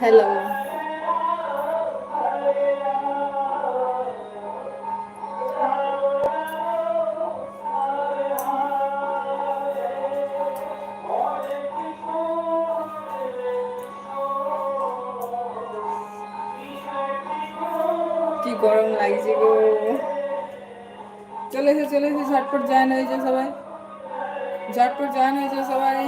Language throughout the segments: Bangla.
হ্যালো কি গরম লাগছে গো। চলে এসে চলে এসে, ঝটপট জয়েন হয়ে যায় সবাই। ঝটপট জয়েন হয়ে সবাই।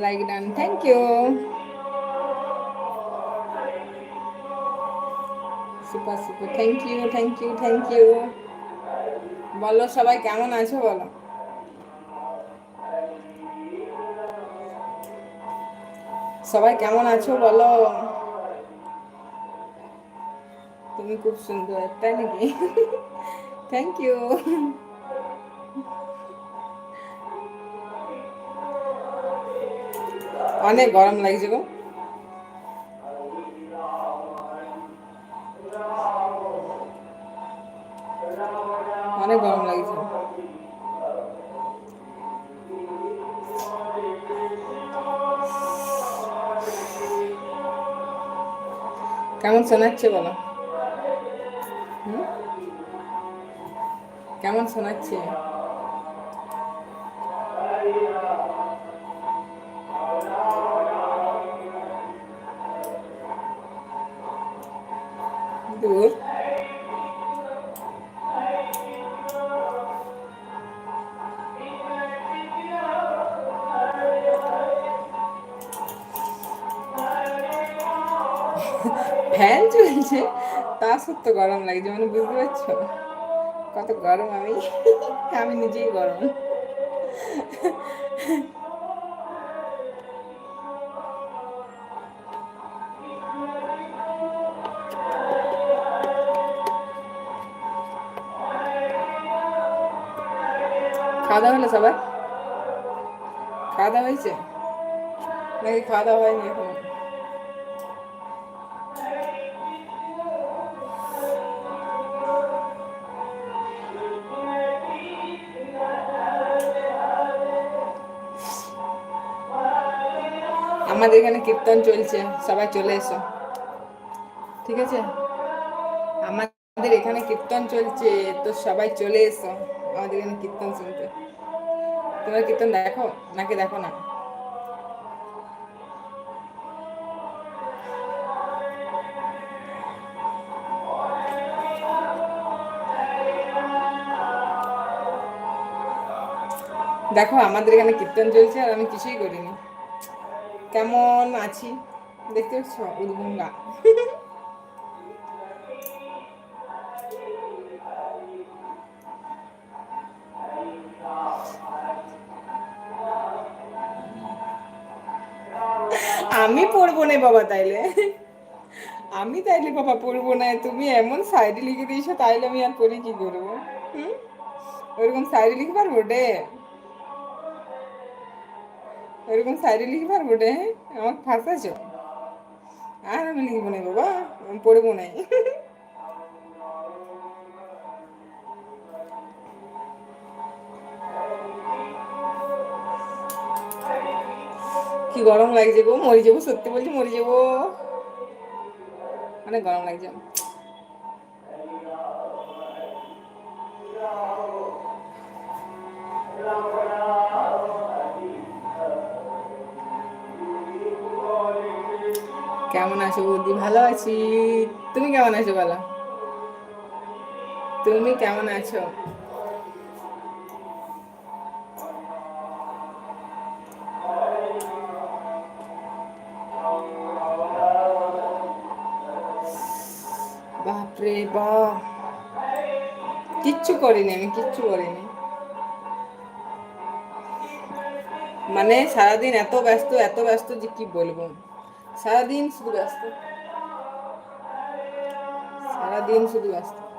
Like done thank you super super thank you thank you thank you বলো সবাই, কেমন আছো বলো? সবাই কেমন আছো বলো তুমি খুব সুন্দর তাই নাকি? থ্যাংক ইউ অনেক গরম লাগছে গো। অনেক গরম লাগছে। কেমন শোনাচ্ছে বলো? কেমন শোনাচ্ছে? ফ্যান চলছে তা সত্য গরম লাগছে মানে বুঝতে পারছ? কত গরম আমি। আমি নিজেই গরম। খাওয়া দাওয়া হলো সবার? খাওয়া দাওয়া হয়েছে? নাকি খাওয়া দাওয়া হয়নি এখন? আমাদের এখানে কীর্তন চলছে, সবাই চলে এসো। ঠিক আছে? আমাদের এখানে কীর্তন চলছে, তো সবাই চলে এসো। আমাদের এখানে কীর্তন শুনতে তোমরা কীর্তন দেখো? নাকি দেখো না? দেখো, আমাদের এখানে কীর্তন চলছে আর আমি কিছুই করিনি। কেমন আছি? দেখতে পাচ্ছ? উদ্ভঙ্গা আমি পড়ব না বাবা তাইলে। আমি তাইলে বাবা পড়ব না, তুমি এমন সাইডে লিখে দিয়েছ, তাইলে আমি আর পড়ে কি করব? হুম? ওরকম সাইডে লিখে পারব রে ওরকম সাইডে লিখে পারব রে আমাকে ফাঁসাছো আর আমি লিখব না বাবা, আমি পড়ব নাই কি গরম লাগছে গো, মরে যাব, সত্যি বলছি মরে যাব। অনেক গরম লাগছে। বৌদি ভালো আছি। তুমি কেমন আছো বলো? তুমি কেমন আছো? বাপরে বাপ। কিচ্ছু করিনি আমি, কিচ্ছু করিনি। মানে সারাদিন এত ব্যস্ত এত ব্যস্ত যে কি বলব? সারাদিন শুধু ব্যস্ত। সারাদিন শুধু ব্যস্ত।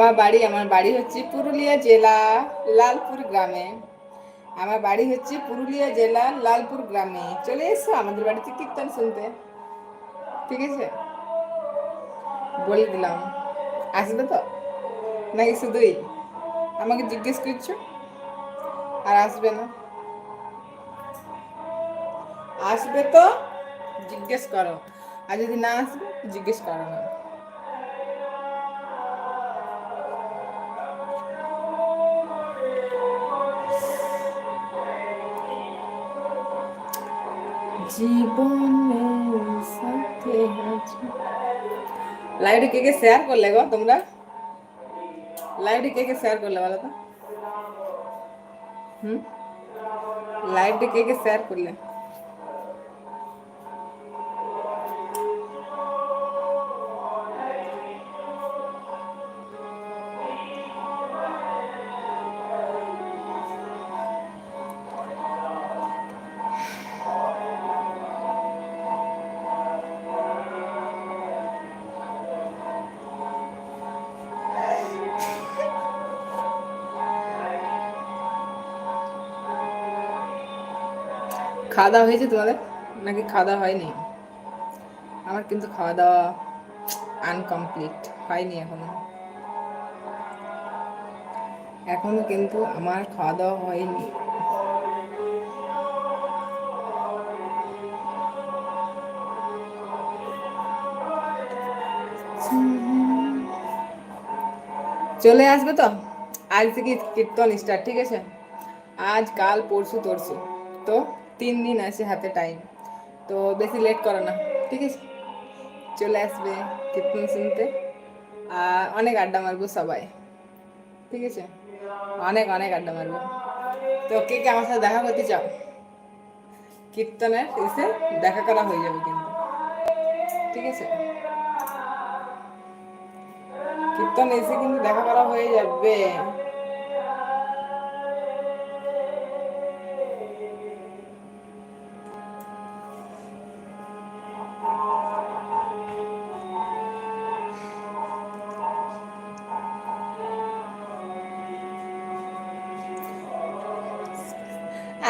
আমার বাড়ি আমার বাড়ি হচ্ছে পুরুলিয়া জেলা, লালপুর গ্রামে। আমার বাড়ি হচ্ছে পুরুলিয়া জেলা, লালপুর গ্রামে। চলে এসো আমাদের বাড়িতে কীর্তন শুনতে। ঠিক আছে? বলে দিলাম। আসবে তো? নাকি শুধুই? আমাকে জিজ্ঞেস করছ? আর আসবে না। আসবে তো? জিজ্ঞেস করো। আর যদি না আসবে, জিজ্ঞেস করো না। জীবনের সাথে আছে লাইভে কে কে শেয়ার করলে গো তোমরা লাইভে কে কে শেয়ার করলে বলো তো হুম লাইভে কে কে শেয়ার করলে খাওয়া দাওয়া হয়েছে তোমাদের? নাকি খাওয়া দাওয়া হয়নি? আমার কিন্তু খাওয়া দাওয়া আনকমপ্লিট হয়নি এখনও। এখনও কিন্তু আমার খাওয়া দাওয়া হয়নি। চলে আসবে তো? আজ থেকে কীর্তন স্টার্ট ঠিক আছে? আজ, কাল, পরশু, তরশু। তো তিন দিন আছে হাতে টাইম তো বেশি লেট করো না, ঠিক আছে? চলে আসবে কীর্তন শুনতে। আর অনেক আড্ডা মারবো সবাই, ঠিক আছে? অনেক অনেক আড্ডা মারবো। তো কে কে আমার সাথে দেখা করতে চাও? কীর্তনের এসে দেখা করা হয়ে যাবে কিন্তু, ঠিক আছে? কীর্তন এসে কিন্তু দেখা করা হয়ে যাবে।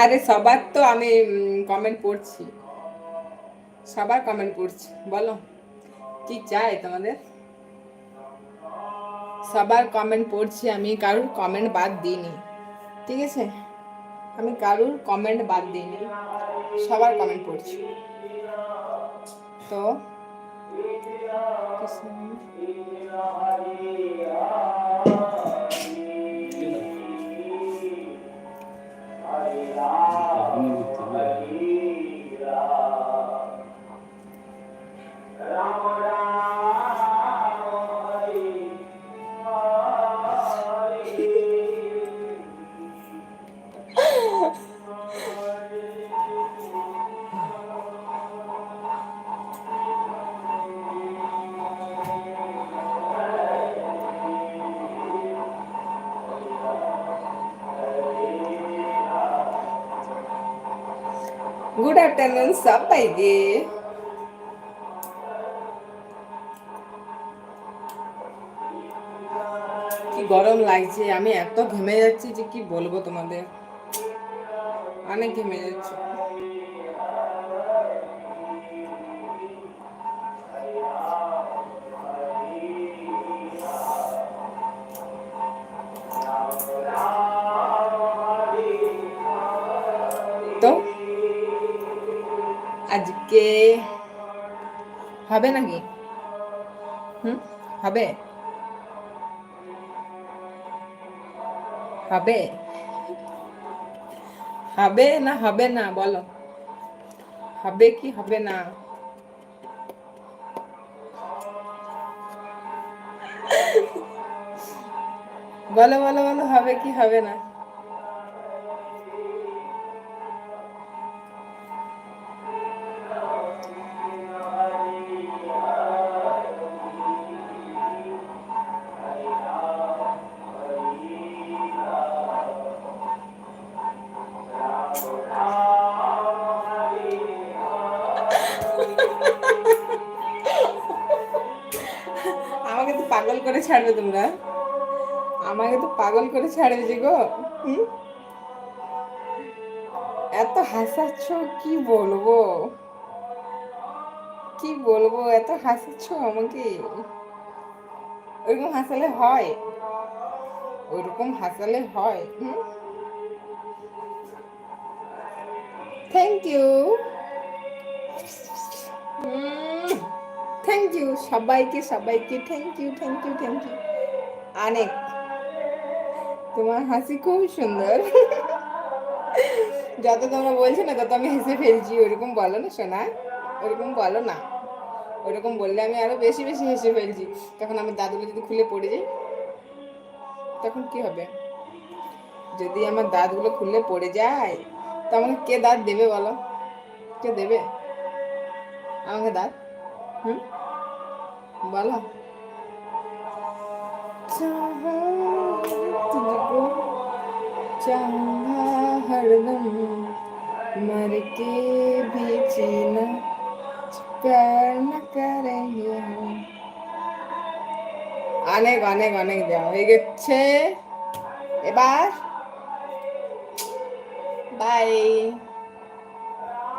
আরে সবার তো আমি কমেন্ট পড়ছি। সবার কমেন্ট পড়ছি, বলো। কি চাই তোমাদের? সবার কমেন্ট পড়ছি আমি, কারুর কমেন্ট বাদ দিইনি। ঠিক আছে? আমি কারুর কমেন্ট বাদ দিইনি, সবার কমেন্ট পড়ছি। তো আফটারনুন সবাইকে কি গরম লাগছে? আমি এত ঘেমে যাচ্ছি যে কি বলব তোমাদের? অনেক ঘেমে যাচ্ছে। আজকে হবে নাকি হুম হবে হবে হবে না হবে না বলো হবে কি হবে না বলো বলো বলো হবে কি হবে না পাগল করে ছাড়বে তোমরা? আমাকে তো পাগল করে ছাড়েছে গো। এত হাসাচ্ছ, কি বলব? কি বলব, এত হাসাচ্ছ আমাকে? ওইরকম হাসালে হয়। ওইরকম হাসালে হয়। থ্যাংক ইউ থ্যাংক ইউ, সবাইকে সবাইকে thank you thank you thank you. অনেক তোমার হাসি খুব সুন্দর। যত তোমরা বলছো না, তত আমি হেসে ফেলছি, ওরকম বলো না, সোনা। ওরকম বলো না। ওরকম বললে আমি আরও বেশি বেশি হেসে ফেলছি। তখন আমার দাদুগুলো যদি খুলে পড়ে যায় তখন কি হবে? যদি আমার দাঁতগুলো খুলে পড়ে যায়, তো আমাকে কে দাঁত দেবে বলো? কে দেবে? আমাকে দাঁত? হুম? বলো तुझको चाहा हरदम मर के भी जीना प्यार न करेंगे हम অনেক অনেক অনেক দেওয়া হয়ে গেছে এবার বাই